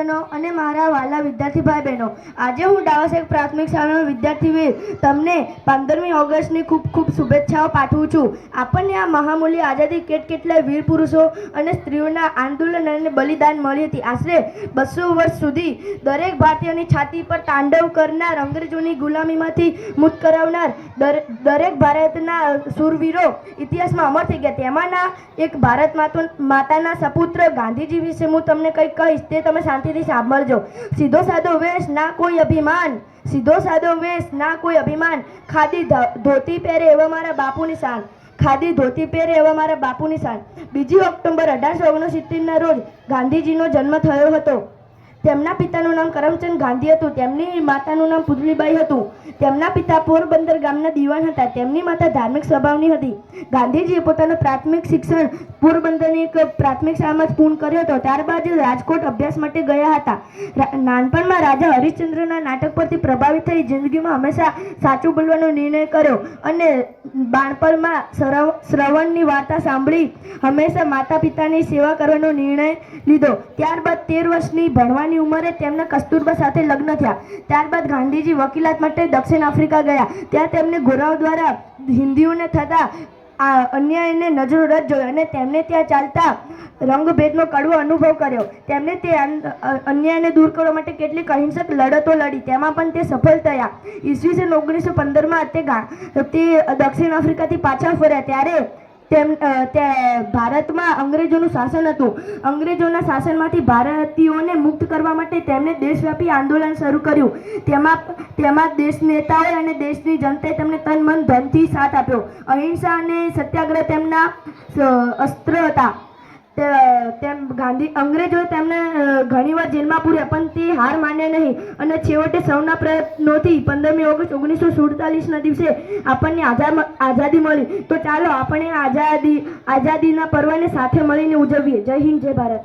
અને મારા વાલા વિદ્યાર્થી ભાઈ બહેનો આજે હું ડાવાસેક પ્રાથમિક શાળાનો વિદ્યાર્થી તમને પંદરમી ઓગસ્ટની ખૂબ ખૂબ શુભેચ્છાઓ પાઠવું છું. આપણને આ મહામૂલ્ય આઝાદી કેટ કેટલાય વીર પુરુષો અને સ્ત્રીઓના આંદોલન અને બલિદાન મળી હતી. આશરે બસો વર્ષ સુધી દરેક ભારતીયની છાતી પર તાંડવ કરનાર, અંગ્રેજોની ગુલામીમાંથી મુક્ત કરાવનાર, દર- દરેક ભારતના શૂરવીરો ઇતિહાસમાં અમર થઈ ગયા તેમાંના એક ભારત માતો માતાના સપુત્ર ગાંધીજી વિશે હું તમને કંઈક કહીશ તે તમે શાંતિથી સાંભળજો. સીધો સાદો વેશ, ના કોઈ અભિમાન. સીધો સાદો વેશ, ના કોઈ અભિમાન. ખાદી ધોતી પહેરે એવા મારા બાપુની શાન. ખાદી ધોતી પહેરે એવા મારા બાપુની શાન. બીજી ઓક્ટોબર અઢારસો ઓગણસિત્તેરના રોજ ગાંધીજીનો જન્મ થયો હતો. તેમના પિતાનું નામ કરમચંદ ગાંધી હતું. તેમની માતાનું નામ પુતલીબાઈ હતું. તેમના પિતા પોરબંદર ગામના દીવાન હતા. તેમની માતા ધાર્મિક સ્વભાવની હતી. ગાંધીજીએ પોતાનું પ્રાથમિક શિક્ષણ પોરબંદરની એક પ્રાથમિક શાળામાં જ પૂર્ણ કર્યો હતો. ત્યારબાદ રાજકોટ અભ્યાસ માટે ગયા હતા. નાનપણમાં રાજા હરિશ્ચંદ્રના નાટક પરથી પ્રભાવિત થઈ જિંદગીમાં હંમેશા સાચું બોલવાનો નિર્ણય કર્યો અને બાળપણમાં શ્રવણની વાર્તા સાંભળી હંમેશા માતા પિતાની સેવા કરવાનો નિર્ણય લીધો. ત્યારબાદ તેર વર્ષની ભણવાની ઉંમરે તેમના કસ્તુરબા સાથે લગ્ન થયા. ત્યારબાદ ગાંધીજી વકીલાત માટે દક્ષિણ આફ્રિકા ગયા. ત્યાં તેમને ગોરાઓ દ્વારા હિન્દીઓને થતા આ અન્યાયને નજરોરજ જોયો અને તેમને ત્યાં ચાલતા રંગભેદનો કડવો અનુભવ કર્યો. તેમને તે અન્યાયને દૂર કરવા માટે કેટલીક અહિંસક લડતો લડી. તેમાં પણ તે સફળ થયા. ઈસવીસન ઓગણીસો પંદરમાં તે તે દક્ષિણ આફ્રિકાથી પાછા ફર્યા. ત્યારે તેમ તે ભારતમાં અંગ્રેજોનું શાસન હતું. અંગ્રેજોના શાસનમાંથી ભારતીયોને મુક્ત કરવા માટે તેમણે દેશવ્યાપી આંદોલન શરૂ કર્યું. તેમાં તેમાં દેશ નેતાઓએ અને દેશની જનતાએ તેમને તન, મન, ધનથી સાથ આપ્યો. અહિંસા અને સત્યાગ્રહ તેમના અસ્ત્ર હતા. તેમ ગાંધી અંગ્રેજોએ તેમને ઘણીવાર જેલમાં પૂર્યા, પણ તે હાર માન્યા નહીં. અને છેવટે સૌના પ્રયત્નોથી પંદરમી ઓગસ્ટ ઓગણીસો સુડતાલીસના દિવસે આપણને આઝાદી મળી. તો ચાલો આપણે આઝાદી, આઝાદીના પર્વને સાથે મળીને ઉજવીએ. જય હિન્દ, જય ભારત.